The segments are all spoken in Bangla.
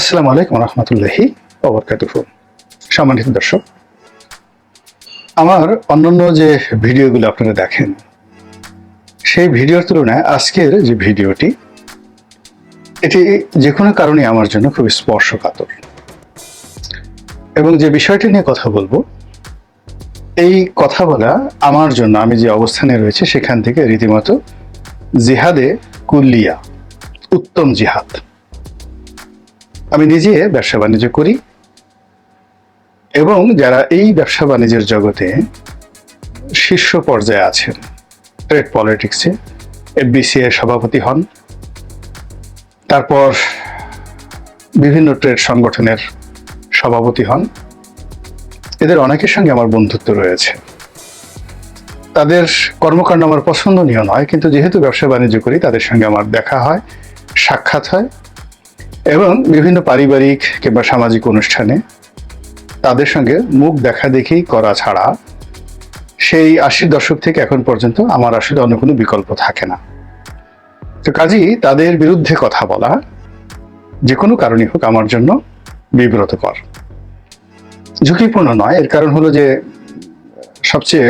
আসসালামু আলাইকুম রহমতুল্লাহি অবরকাতুহ সম্মানিত দর্শক, আমার অন্যান্য যে ভিডিওগুলো আপনারা দেখেন, সেই ভিডিওর তুলনায় আজকের যে ভিডিওটি, এটি যে কোনো কারণে আমার জন্য খুব স্পর্শকাতর। এবং যে বিষয়টি নিয়ে কথা বলব, এই কথা বলা আমার জন্য, আমি যে অবস্থানে রয়েছে সেখান থেকে রীতিমতো জিহাদে কুল্লিয়া, উত্তম জিহাদ। আমি নিজে ব্যবসা বাণিজ্য করি এবং যারা এই ব্যবসা বাণিজ্যের জগতে শীর্ষ পর্যায়ে আছেন ট্রেড পলিটিক্সে এফবিসি এর সভাপতি হন, তারপর বিভিন্ন ট্রেড সংগঠনের সভাপতি হন, এদের অনেকের সঙ্গে আমার বন্ধুত্ব রয়েছে। তাদের কর্মকাণ্ড আমার পছন্দনীয় নয়, কিন্তু যেহেতু ব্যবসা বাণিজ্য করি, তাদের সঙ্গে আমার দেখা হয়, সাক্ষাৎ হয় এবং বিভিন্ন পারিবারিক কিংবা সামাজিক অনুষ্ঠানে তাদের সঙ্গে মুখ দেখা দেখি করা ছাড়া সেই আশির দশক থেকে এখন পর্যন্ত আমার আসলে অন্য কোনো বিকল্প থাকে না। তো কাজেই তাদের বিরুদ্ধে কথা বলা যে কোনো কারণই হোক আমার জন্য বিব্রতকর। ঝুঁকিপূর্ণ নয়, এর কারণ হলো যে সবচেয়ে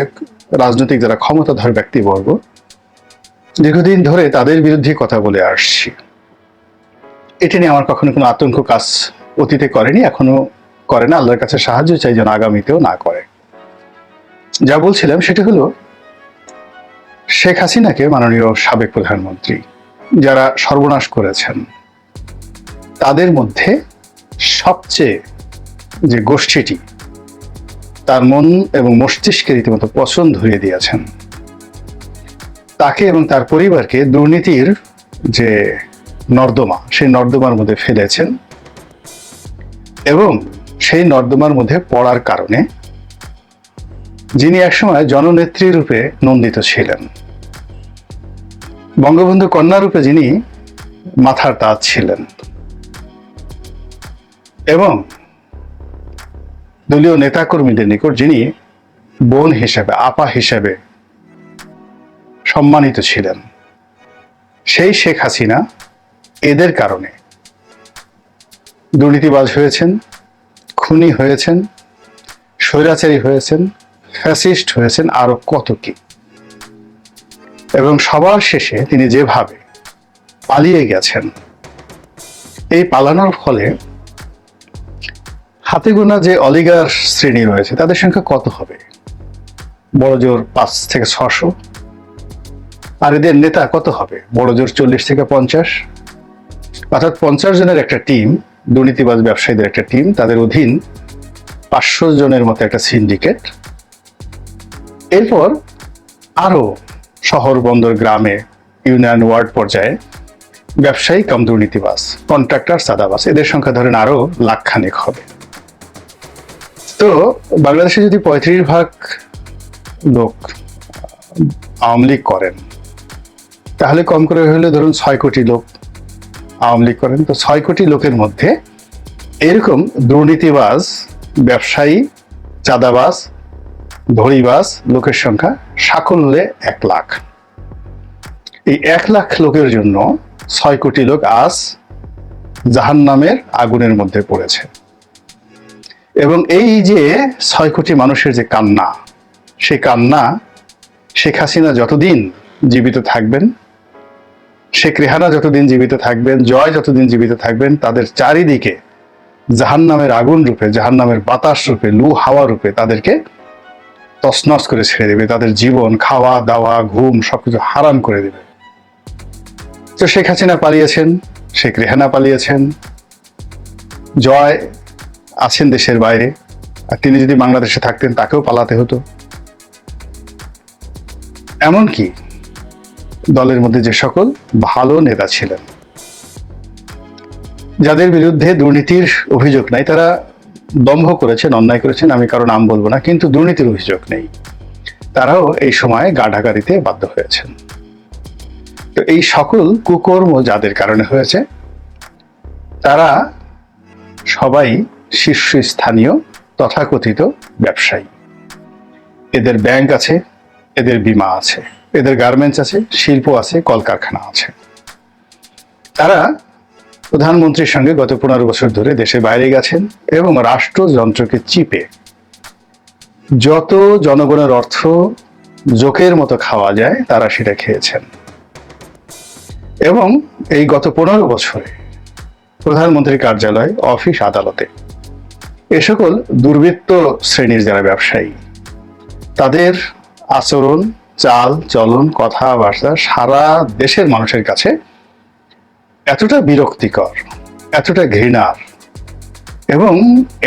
রাজনৈতিক যারা ক্ষমতাধর ব্যক্তিবর্গ, দীর্ঘদিন ধরে তাদের বিরুদ্ধে কথা বলে আসছি। এটা নিয়ে আমার কখনো কোনো আতঙ্ক কাজ অতীতে করেনি, এখনও করে না। আল্লাহর কাছে সাহায্য চাই যেন আগামীতেও না করে। যা বলছিলাম সেটা হলো, শেখ হাসিনাকে মাননীয় সাবেক প্রধানমন্ত্রী যারা সর্বনাশ করেছেন, তাদের মধ্যে সবচেয়ে যে গোষ্ঠীটি, তার মন এবং মস্তিষ্কে রীতিমতো পছন্দ ধরিয়ে দিয়েছেন, তাকে এবং তার পরিবারকে দুর্নীতির যে নর্দমা, সেই নর্দমার মধ্যে ফেলেছেন এবং সেই নর্দমার মধ্যে পড়ার কারণে যিনি একসময় জননেত্রী রূপে নন্দিত ছিলেন। বঙ্গবন্ধু কন্যা রূপে যিনি মাথার তাজ ছিলেন এবং দলীয় নেতাকর্মীদের নিকট যিনি বোন হিসেবে, আপা হিসেবে সম্মানিত ছিলেন, সেই শেখ হাসিনা এদের কারণে। দুর্নীতিবাজ হয়েছেন, খুনি হয়েছেন, স্বৈরাচারী হয়েছেন, ফ্যাসিস্ট হয়েছেন আরও কত কি। এবং সবার শেষে তিনি যেভাবে পালিয়ে গেছেন, এই পালানোর ফলে হাতে গোনা যে অলিগার শ্রেণি রয়েছে, তাদের সংখ্যা কত হবে? বড় জোর পাঁচ থেকে ছশো। আর এদের নেতা কত হবে? বড় জোর চল্লিশ থেকে পঞ্চাশ? অর্থাৎ পঞ্চাশ জনের একটা টিম দুর্নীতিবাজ ব্যবসায়ীদের একটা টিম তাদের অধীন পাঁচশো জনের মতো একটা সিন্ডিকেট এরপর আরও শহর, বন্দর, গ্রামে ইউনিয়ন ওয়ার্ড পর্যায়ে ব্যবসায়ী কম দুর্নীতিবাজ কন্ট্রাক্টর সাদাবাস এদের সংখ্যা ধরেন আরও লাখখানেক হবে। তো বাংলাদেশে যদি পঁয়ত্রিশ ভাগ লোক আওয়ামী লীগ করেন, তাহলে কম করে হলে ধরুন ছয় কোটি লোক আওয়ামী লীগ করেন। তো ছয় কোটি লোকের মধ্যে এরকম দুর্নীতিবাজ, ব্যবসায়ী, চাঁদাবাজ ধরিবাজ লোকের সংখ্যা সাকল্যে এক লাখ। এই এক লাখ লোকের জন্য ছয় কোটি লোক আজ জাহান নামের আগুনের মধ্যে পড়েছে। এবং এই যে ছয় কোটি মানুষের যে কান্না, সেই কান্না শেখ হাসিনা যতদিন জীবিত থাকবেন শেখ রেহানা যতদিন জীবিত থাকবেন, জয় যতদিন জীবিত থাকবেন, তাদের চারিদিকে জাহান নামের আগুন রূপে জাহান নামের বাতাস রূপে, লু হাওয়া রূপে তাদেরকে তসনস করে ছেড়ে দেবে। তাদের জীবন, খাওয়া, দাওয়া, ঘুম সবকিছু হারাম করে দেবে। তো শেখ হাসিনা পালিয়েছেন শেখ রেহানা পালিয়েছেন। জয় আছেন দেশের বাইরে। আর তিনি যদি বাংলাদেশে থাকতেন, তাকেও পালাতে হতো। এমনকি দলের মধ্যে যে সকল ভালো নেতা ছিলেন। যাদের বিরুদ্ধে দুর্নীতির অভিযোগ নাই, তারা দম্ভ করেছেন, অন্যায় করেছেন, আমি কারও নাম বলব না, কিন্তু দুর্নীতির অভিযোগ নেই। তারাও এই সময় গা দিতে বাধ্য হয়েছেন। তো এই সকল কুকর্ম যাদের কারণে হয়েছে, তারা সবাই শীর্ষস্থানীয় তথাকথিত ব্যবসায়ী। এদের ব্যাংক আছে, এদের বিমা আছে। এদের গার্মেন্টস আছে, শিল্প আছে, কলকারখানা আছে। তারা প্রধানমন্ত্রীর সঙ্গে গত পনেরো বছর ধরে দেশে বাইরে গেছেন এবং রাষ্ট্রযন্ত্রকে চিপে যত জনগণের অর্থ জোকের মতো খাওয়া যায়, তারা সেটা খেয়েছেন। এবং এই গত পনেরো বছরে প্রধানমন্ত্রীর কার্যালয়, অফিস আদালতে এ সকল দুর্বৃত্ত শ্রেণির যারা ব্যবসায়ী, তাদের আচরণ চাল, চলন, কথাবার্তা সারা দেশের মানুষের কাছে এতটা বিরক্তিকর, এতটা ঘৃণার এবং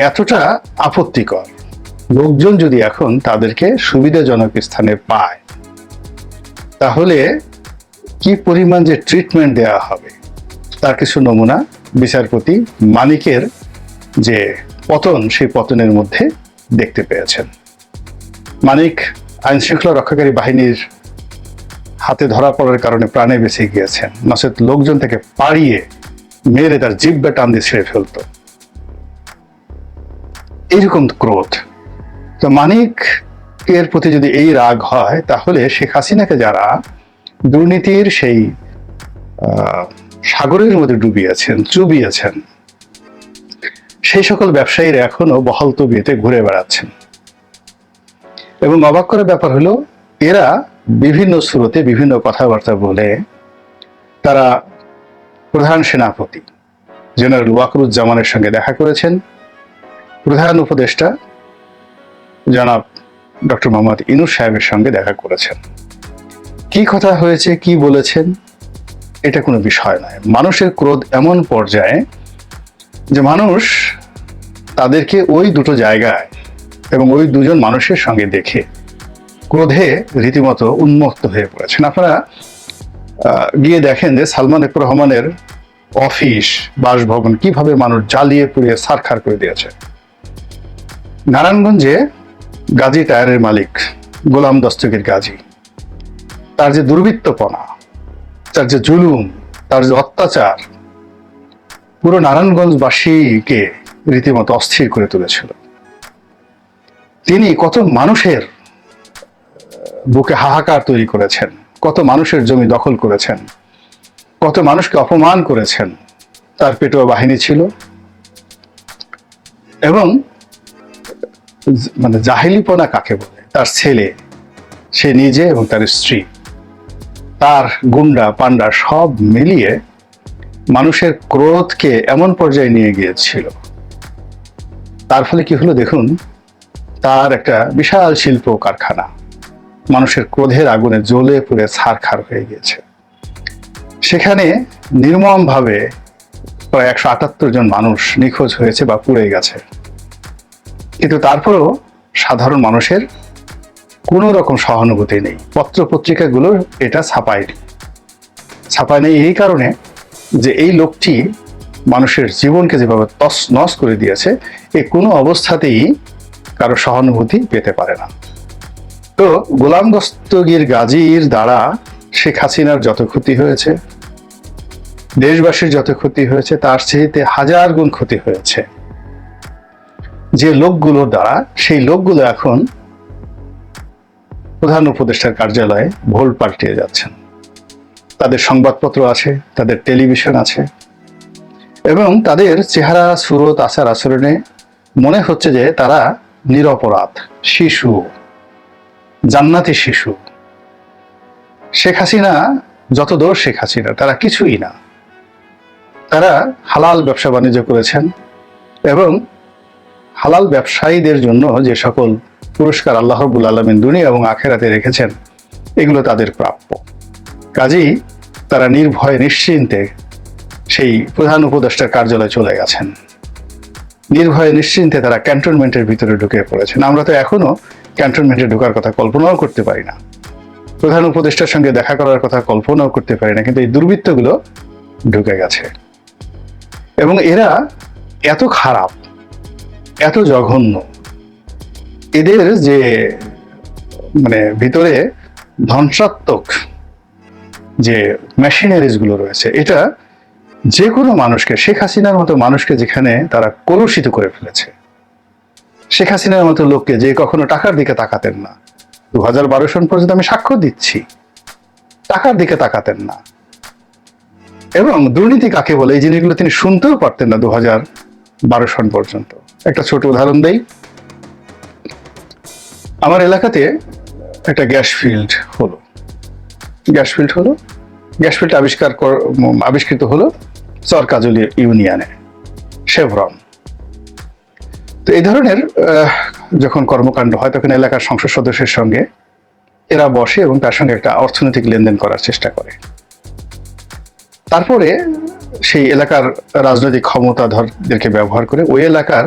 এতটা আপত্তিকর। লোকজন যদি এখন তাদেরকে সুবিধাজনক স্থানে পায়, তাহলে কি পরিমাণ যে ট্রিটমেন্ট দেওয়া হবে, তার কিছু নমুনা বিচারপতি মানিকের যে পতন, সেই পতনের মধ্যে দেখতে পেয়েছেন। মানিক আইন শৃঙ্খলা রক্ষাকারী বাহিনীর হাতে ধরা পড়ার কারণে প্রাণে বেঁচে গিয়েছেন। নচেত লোকজন থেকে পাড়িয়ে মেরে তার জিব্বা টান দিয়ে ছেড়ে ফেলতো। এইরকম ক্রোধ। তো মানিক এর প্রতি যদি এই রাগ হয়, তাহলে শেখ হাসিনাকে যারা দুর্নীতির সেই সাগরের মধ্যে ডুবিয়েছেন, চুবিয়েছেন, সেই সকল ব্যবসায়ীরা এখনও বহাল তবিয়েতে ঘুরে বেড়াচ্ছেন। এবং অবাক করার ব্যাপার হলো, এরা বিভিন্ন স্রোতে বিভিন্ন কথাবার্তা বলে তারা প্রধান সেনাপতি। জেনারেল ওয়াকরুজ্জামানের সঙ্গে দেখা করেছেন। প্রধান উপদেষ্টা জনাব ডক্টর মোহাম্মদ ইনুস সাহেবের সঙ্গে দেখা করেছেন। কি কথা হয়েছে, কি বলেছেন, এটা কোনো বিষয় নয়। মানুষের ক্রোধ এমন পর্যায়ে যে মানুষ তাদেরকে ওই দুটো জায়গায় এবং ওই দুজন মানুষের সঙ্গে দেখে ক্রোধে রীতিমতো উন্মুক্ত হয়ে পড়েছেন। আপনারা গিয়ে দেখেন যে সালমান এফ রহমানের অফিস, বাসভবন কীভাবে মানুষ জ্বালিয়ে পুড়িয়ে সারখার করে দিয়েছে। নারায়ণগঞ্জে গাজী টায়ারের মালিক, গোলাম দস্তগীর গাজী। তার যে দুর্বৃত্তপনা, তার যে জুলুম, তার যে অত্যাচার, পুরো নারায়ণগঞ্জবাসীকে রীতিমতো অস্থির করে তুলেছিল। তিনি কত মানুষের বুকে হাহাকার তৈরি করেছেন, কত মানুষের জমি দখল করেছেন, কত মানুষকে অপমান করেছেন, তার পেটোয়া বাহিনী ছিল। এবং মানে জাহিলিপনা কাকে বলে? তার ছেলে, সে নিজে এবং তার স্ত্রী। তার গুন্ডা পান্ডা সব মিলিয়ে মানুষের ক্রোধকে এমন পর্যায়ে নিয়ে গিয়েছিল। তার ফলে কি হলো দেখুন তার একটা বিশাল শিল্প কারখানা। মানুষের ক্রোধের আগুনে জ্বলে পুড়ে ছারখার হয়ে গিয়েছে। সেখানে নির্মমভাবে প্রায় একশো আটাত্তর জন মানুষ নিখোঁজ হয়েছে বা পুড়ে গেছে। কিন্তু তারপরেও সাধারণ মানুষের কোনো রকম সহানুভূতি নেই। পত্র পত্রিকাগুলো এটা ছাপায়নি। ছাপায় নেই এই কারণে যে এই লোকটি মানুষের জীবনকে যেভাবে তস, নস করে দিয়েছে, এ কোনো অবস্থাতেই কারও সহানুভূতি পেতে পারে না। তো গোলাম দস্তগীর গাজীর দ্বারা শেখ হাসিনার যত ক্ষতি হয়েছে, দেশবাসীর যত ক্ষতি হয়েছে, তার চেয়েতে হাজার গুণ ক্ষতি হয়েছে। যে লোকগুলোর দ্বারা, সেই লোকগুলো এখন প্রধান উপদেষ্টার কার্যালয়ে ভোল পাল্টিয়ে যাচ্ছেন। তাদের সংবাদপত্র আছে, তাদের টেলিভিশন আছে, এবং তাদের চেহারা, সুরত আচার আচরণে মনে হচ্ছে যে তারা নিরপরাধ, শিশু, জান্নাতি শিশু। শেখ হাসিনা যত দোষ শেখ হাসিনা, তারা কিছুই না। তারা হালাল ব্যবসা বাণিজ্য করেছেন এবং হালাল ব্যবসায়ীদের জন্য যে সকল পুরস্কার আল্লাহ রবুল আলমিন দুনিয়া এবং আখেরাতে রেখেছেন, এগুলো তাদের প্রাপ্য। কাজেই তারা নির্ভয়ে নিশ্চিন্তে সেই প্রধান উপদেষ্টার কার্যালয়ে চলে গেছেন। নির্ভয়ে নিশ্চিন্তে তারা ক্যান্টনমেন্টের ভিতরে ঢুকে পড়েছেন। আমরা তো এখনও ক্যান্টনমেন্টে ঢোকার কথা কল্পনাও করতে পারি না। প্রধান উপদেষ্টার সঙ্গে দেখা করার কথা কল্পনাও করতে পারি না, কিন্তু এই দুর্বৃত্তগুলো ঢুকে গেছে। এবং এরা এত খারাপ, এত জঘন্য, এদের যে মানে ভিতরে ধ্বংসাত্মক যে মেশিনারিজগুলো রয়েছে, এটা যে কোনো মানুষকে, শেখ হাসিনার মতো মানুষকে যেখানে তারা কলুষিত করে ফেলেছে। শেখ হাসিনার মতো লোককে যে কখনো টাকার দিকে তাকাতেন না। দু হাজার বারো সন পর্যন্ত আমি সাক্ষ্য দিচ্ছি। টাকার দিকে তাকাতেন না। এবং দুর্নীতি কাকে বলে, এই জিনিসগুলো তিনি শুনতেও পারতেন না দু হাজার বারো সন পর্যন্ত। একটা ছোট উদাহরণ দেই। আমার এলাকাতে একটা গ্যাস ফিল্ড হলো। গ্যাস ফিল্ড হলো? গ্যাস ফিল্ড আবিষ্কার কর- আবিষ্কৃত হলো চরকাজলি ইউনিয়নে, শেভরন। তো এই ধরনের যখন কর্মকাণ্ড হয়, তখন এলাকার সংসদ সদস্যের সঙ্গে এরা বসে এবং তার সঙ্গে একটা অর্থনৈতিক লেনদেন করার চেষ্টা করে। তারপরে সেই এলাকার রাজনৈতিক ক্ষমতাধরদেরকে ব্যবহার করে ওই এলাকার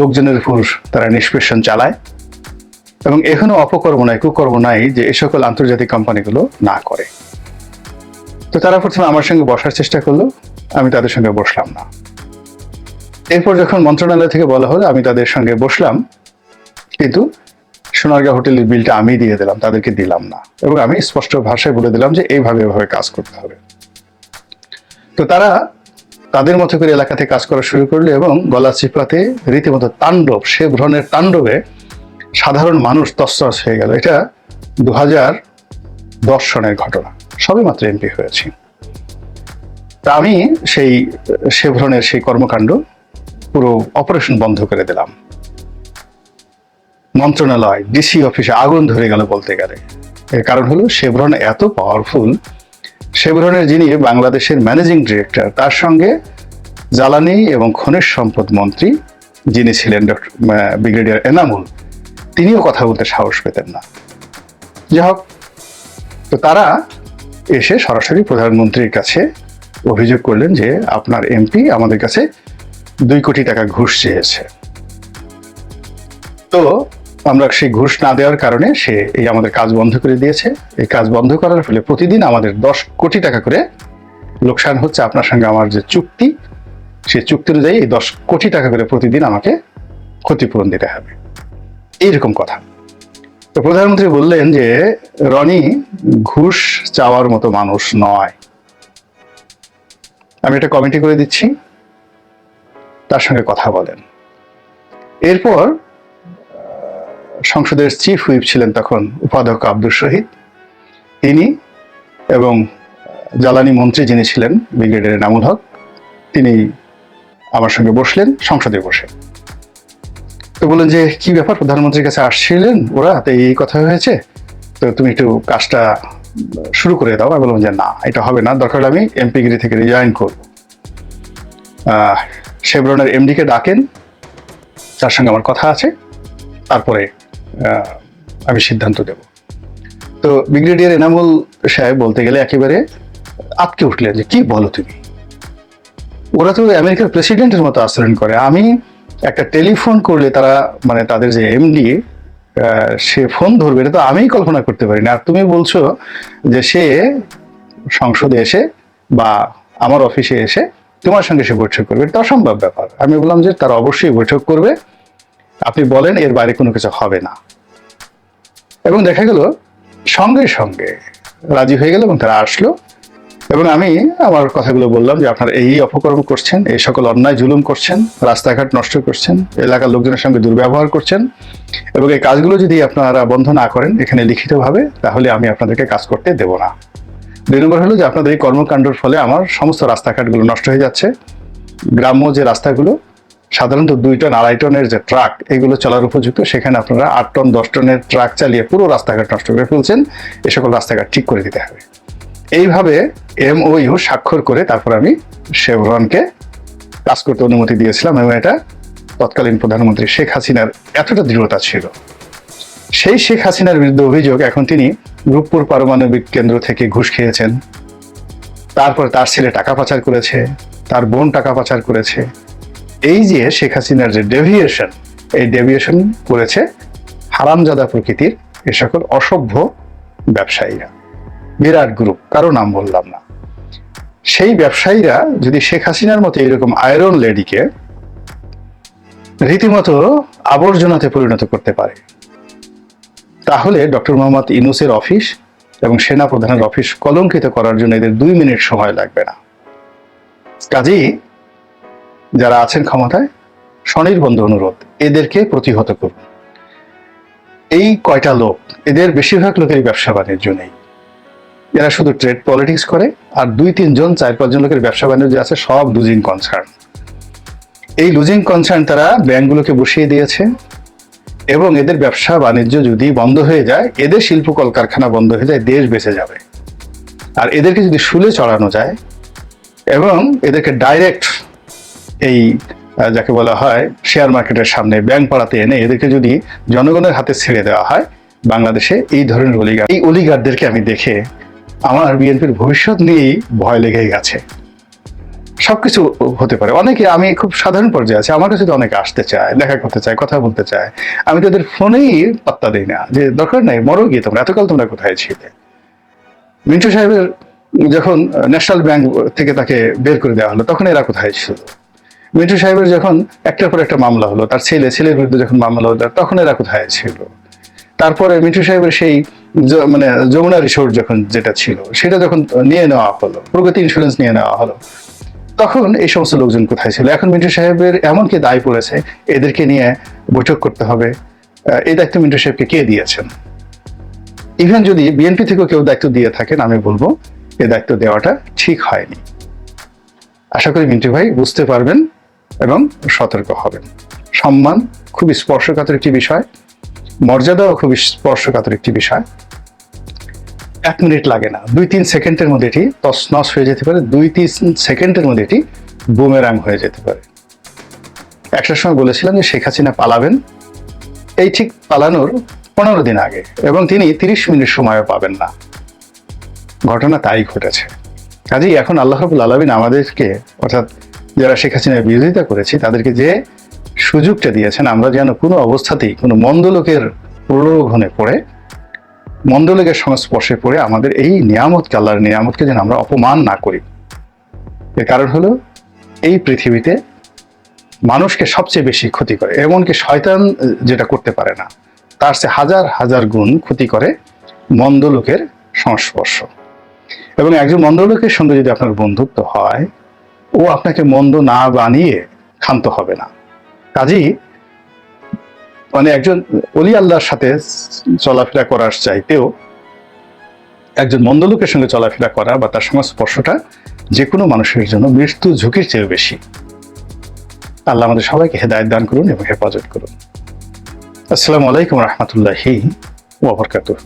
লোকজনের উপর তারা নিষ্পেষণ চালায় এবং এখনও অপকর্ম নাই, কুকর্ম নাই যে এই সকল আন্তর্জাতিক কোম্পানিগুলো না করে। তো তারা প্রথমে আমার সঙ্গে বসার চেষ্টা করল। আমি তাদের সঙ্গে বসলাম না। এরপর যখন মন্ত্রণালয় থেকে বলা হলো, আমি তাদের সঙ্গে বসলাম, কিন্তু সোনারগাঁ হোটেলের বিলটা আমি দিয়ে দিলাম, তাদেরকে দিলাম না। এবং আমি স্পষ্ট ভাষায় বলে দিলাম যে, এইভাবে এভাবে কাজ করতে হবে। তো তারা তাদের মতো করে এলাকাতে কাজ করা শুরু করল এবং গলা চিপাতে রীতিমতো তাণ্ডব, সে ভ্রণের তাণ্ডবে সাধারণ মানুষ তসতস হয়ে গেল। এটা দু হাজার দশ সনের ঘটনা। সবে মাত্র এমপি হয়েছি। তা আমি সেই, শেভরনের সেই কর্মকাণ্ড পুরো অপারেশন বন্ধ করে দিলাম। মন্ত্রণালয় ডিসি অফিসে আগুন ধরে গেল বলতে গেলে। এর কারণ হলো শেভরন এত পাওয়ারফুল শেভরনের যিনি বাংলাদেশের ম্যানেজিং ডিরেক্টর তার সঙ্গে জ্বালানি এবং খনিজ সম্পদ মন্ত্রী যিনি ছিলেন ডক্টর ব্রিগেডিয়ার এনামুল, তিনিও কথা বলতে সাহস পেতেন না। যাই হোক, তো তারা এসে সরাসরি প্রধানমন্ত্রীর কাছে অভিযোগ করলেন যে আপনার এমপি আমাদের কাছে দুই কোটি টাকা ঘুষ চেয়েছে। তো আমরা সেই ঘুষ না দেওয়ার কারণে সে এই আমাদের কাজ বন্ধ করে দিয়েছে। এই কাজ বন্ধ করার ফলে প্রতিদিন আমাদের দশ কোটি টাকা করে লোকসান হচ্ছে আপনার সঙ্গে আমার যে চুক্তি সেই চুক্তি অনুযায়ী এই দশ কোটি টাকা করে প্রতিদিন আমাকে ক্ষতিপূরণ দিতে হবে। এইরকম কথা। তো প্রধানমন্ত্রী বললেন যে, রনি, ঘুষ চাওয়ার মতো মানুষ নয়। আমি এটা কমিটি করে দিচ্ছি, তার সঙ্গে কথা বলেন। এরপর সংসদের চিফ হুইপ ছিলেন তখন উপাধ্যক্ষ আব্দুল শহীদ। তিনি এবং জ্বালানি মন্ত্রী যিনি ছিলেন, ব্রিগেডিয়ার নামুল হক, তিনি আমার সঙ্গে বসলেন, সংসদে বসে। তো বললেন যে, কি ব্যাপার? প্রধানমন্ত্রীর কাছে আসছিলেন? ওরা তো এই কথা হয়েছে। তো তুমি একটু কাজটা শুরু করে দাও। আমি বললাম যে না, এটা হবে না, দরকার আমি এমপিগিরি থেকে রিজাইন করব। শেভরনের এমডিকে ডাকেন তার সঙ্গে আমার কথা আছে, তারপরে আমি সিদ্ধান্ত দেব। তো ব্রিগেডিয়ার এনামুল সাহেব বলতে গেলে একেবারে আটকে উঠলেন যে, কি বলো তুমি? ওরা তো আমেরিকার প্রেসিডেন্টের মতো আচরণ করে। আমি একটা টেলিফোন করলে তারা মানে তাদের যে এমডি সে ফোন ধরবে, এটা তো আমিই কল্পনা করতে পারি না আর তুমি বলছো যে সে সংসদে এসে বা আমার অফিসে এসে তোমার সঙ্গে সে বৈঠক করবে। এটা অসম্ভব ব্যাপার। আমি বললাম যে তারা অবশ্যই বৈঠক করবে। আপনি বলেন, এর বাইরে কোনো কিছু হবে না। এবং দেখা গেল, সঙ্গে সঙ্গে রাজি হয়ে গেল এবং তারা আসলো। এবং আমি আমার কথাগুলো বললাম যে আপনারা এই অপকর্ম করছেন, এই সকল অন্যায় জুলুম করছেন, রাস্তাঘাট নষ্ট করছেন, এলাকার লোকজনের সঙ্গে দুর্ব্যবহার করছেন, এবং এই কাজগুলো যদি আপনারা বন্ধ না করেন, এখানে লিখিতভাবে, তাহলে আমি আপনাদেরকে কাজ করতে দেব না। দুই নম্বর হলো যে আপনাদের এই কর্মকাণ্ডের ফলে আমার সমস্ত রাস্তাঘাটগুলো নষ্ট হয়ে যাচ্ছে। গ্রাম্য যে রাস্তাগুলো, সাধারণত দুই টন, আড়াই টনের যে ট্রাক, এগুলো চলার উপযুক্ত। সেখানে আপনারা আট টন, দশ টনের ট্রাক চালিয়ে পুরো রাস্তাঘাট নষ্ট করে ফেলছেন। এ সকল রাস্তাঘাট ঠিক করে দিতে হবে। এইভাবে এমওইউ স্বাক্ষর করে তারপর আমি শেভরনকে কাজ করতে অনুমতি দিয়েছিলাম এবং এটা তৎকালীন প্রধানমন্ত্রী শেখ হাসিনার এতটা দৃঢ়তা ছিল। সেই শেখ হাসিনার বিরুদ্ধে অভিযোগ এখন তিনি রূপপুর পারমাণবিক কেন্দ্র থেকে ঘুষ খেয়েছেন। তারপর তার ছেলে টাকা পাচার করেছে, তার বোন টাকা পাচার করেছে। এই যে শেখ হাসিনার যে ডেভিয়েশন এই ডেভিয়েশন করেছে হারামজাদা প্রকৃতির এ সকল অসভ্য ব্যবসায়ীরা। বিরাট গ্রুপ কারও নাম বললাম না। সেই ব্যবসায়ীরা যদি শেখ হাসিনার মতো এরকম আয়রন লেডিকে রীতিমতো আবর্জনাতে পরিণত করতে পারে, তাহলে ডক্টর মোহাম্মদ ইনুসের অফিস এবং সেনা প্রধানের অফিস কলঙ্কিত করার জন্য এদের দুই মিনিট সময় লাগবে না। কাজেই যারা আছেন ক্ষমতায়, স্বনির্বন্ধ অনুরোধ, এদেরকে প্রতিহত করুন। এই কয়টা লোক, এদের বেশিরভাগ লোকের ব্যবসা বাণিজ্য নেই। এরা শুধু ট্রেড পলিটিক্স করে আর দুই তিনজন চার পাঁচজন লোকের ব্যবসা বাণিজ্য আছে, সব লুজিং কনসার্ন এই লুজিং কনসার্ন তারা ব্যাংকগুলোকে বসিয়ে দিয়েছে এবং এদের ব্যবসা বাণিজ্য যদি বন্ধ হয়ে যায়, এদের শিল্প কলকারখানা বন্ধ হয়ে যায়, দেশ বেঁচে যাবে। আর এদেরকে যদি শুলে চড়ানো যায় এবং এদেরকে ডাইরেক্ট এই যাকে বলা হয় শেয়ার মার্কেটের সামনে ব্যাংক পাড়াতে এনে এদেরকে যদি জনগণের হাতে ছেড়ে দেওয়া হয়, বাংলাদেশে এই ধরনের অলিগার এই অলিগারদেরকে আমি দেখে আমার বিএনপির ভবিষ্যৎ নিয়েই ভয় লেগে গেছে সবকিছু হতে পারে। অনেকে, আমি খুব সাধারণ পর্যায়ে আছি, আমার কাছে তো অনেকে আসতে চায়, দেখা করতে চায়, কথা বলতে চায়। আমি তাদের ফোনেই পাত্তা দিই না যে, দরকার নাই, মরো গিয়ে তোমরা, এতকাল তোমরা কোথায় ছিলে? মিন্টু সাহেবের যখন ন্যাশনাল ব্যাংক থেকে তাকে বের করে দেওয়া হলো, তখন এরা কোথায় ছিল? মিন্টু সাহেবের যখন একটার পর একটা মামলা হলো, তার ছেলে, ছেলের বিরুদ্ধে যখন মামলা হলো, তখন এরা কোথায় ছিল? তারপরে মিঠু সাহেবের সেই মানে যমুনা রিসোর্ট যখন যেটা ছিল, সেটা যখন নিয়ে নেওয়া হলো, প্রগতি ইন্স্যুরেন্স নিয়ে নেওয়া হলো, তখন এই সমস্ত লোকজন কোথায় ছিল? এখন মিন্টু সাহেবের এমনকি দায় পড়েছে? এদেরকে নিয়ে বৈঠক করতে হবে। এই দায়িত্ব মিন্টু সাহেবকে কে দিয়েছেন? ইভেন যদি বিএনপি থেকেও কেউ দায়িত্ব দিয়ে থাকেন, আমি বলব এ দায়িত্ব দেওয়াটা ঠিক হয়নি। আশা করি মিন্টু ভাই বুঝতে পারবেন এবং সতর্ক হবেন। সম্মান খুব স্পর্শকাতর একটি বিষয়। মর্যাদাও খুব স্পর্শকাতর একটি বিষয়। এক মিনিট লাগে না, দুই তিন সেকেন্ডের মধ্যে এটি তছনছ হয়ে যেতে পারে, দুই তিন সেকেন্ডের মধ্যে এটি বুমেরাং হয়ে যেতে পারে। একটা সময় বলেছিলাম যে শেখ হাসিনা পালাবেন, এই ঠিক পালানোর পনেরো দিন আগে এবং তিনি তিরিশ মিনিট সময়ও পাবেন না। ঘটনা তাই ঘটেছে। কাজেই এখন আল্লাহ রাবুল আলমিন আমাদেরকে, অর্থাৎ যারা শেখ হাসিনার বিরোধিতা করেছি, তাদেরকে যে সুযোগটা দিয়েছেন, আমরা যেন কোনো অবস্থাতেই কোনো মন্দলোকের প্রলোভনে পড়ে মন্দলোকের সংস্পর্শে পড়ে আমাদের এই নিয়ামতকে আল্লাহর নিয়ামতকে যেন আমরা অপমান না করি। এর কারণ হলো, এই পৃথিবীতে মানুষকে সবচেয়ে বেশি ক্ষতি করে, এমনকি শয়তান যেটা করতে পারে না, তার সে হাজার হাজার গুণ ক্ষতি করে মন্দ লোকের সংস্পর্শ। এবং একজন মন্দ লোকের সঙ্গে যদি আপনার বন্ধুত্ব হয়, ও আপনাকে মন্দ না বানিয়ে ক্ষান্ত হবে না। কাজেই মানে একজন অলি আল্লাহর সাথে চলাফেরা করার চাইতেও একজন মন্দ লোকের সঙ্গে চলাফেরা করা বা তার সংস্পর্শটা যে কোনো মানুষের জন্য মৃত্যু ঝুঁকির চেয়ে বেশি। আল্লাহ আমাদের সবাইকে হেদায়ত দান করুন এবং হেফাজত করুন। আসসালামু আলাইকুম রহমতুল্লাহি ওবরকাতুহ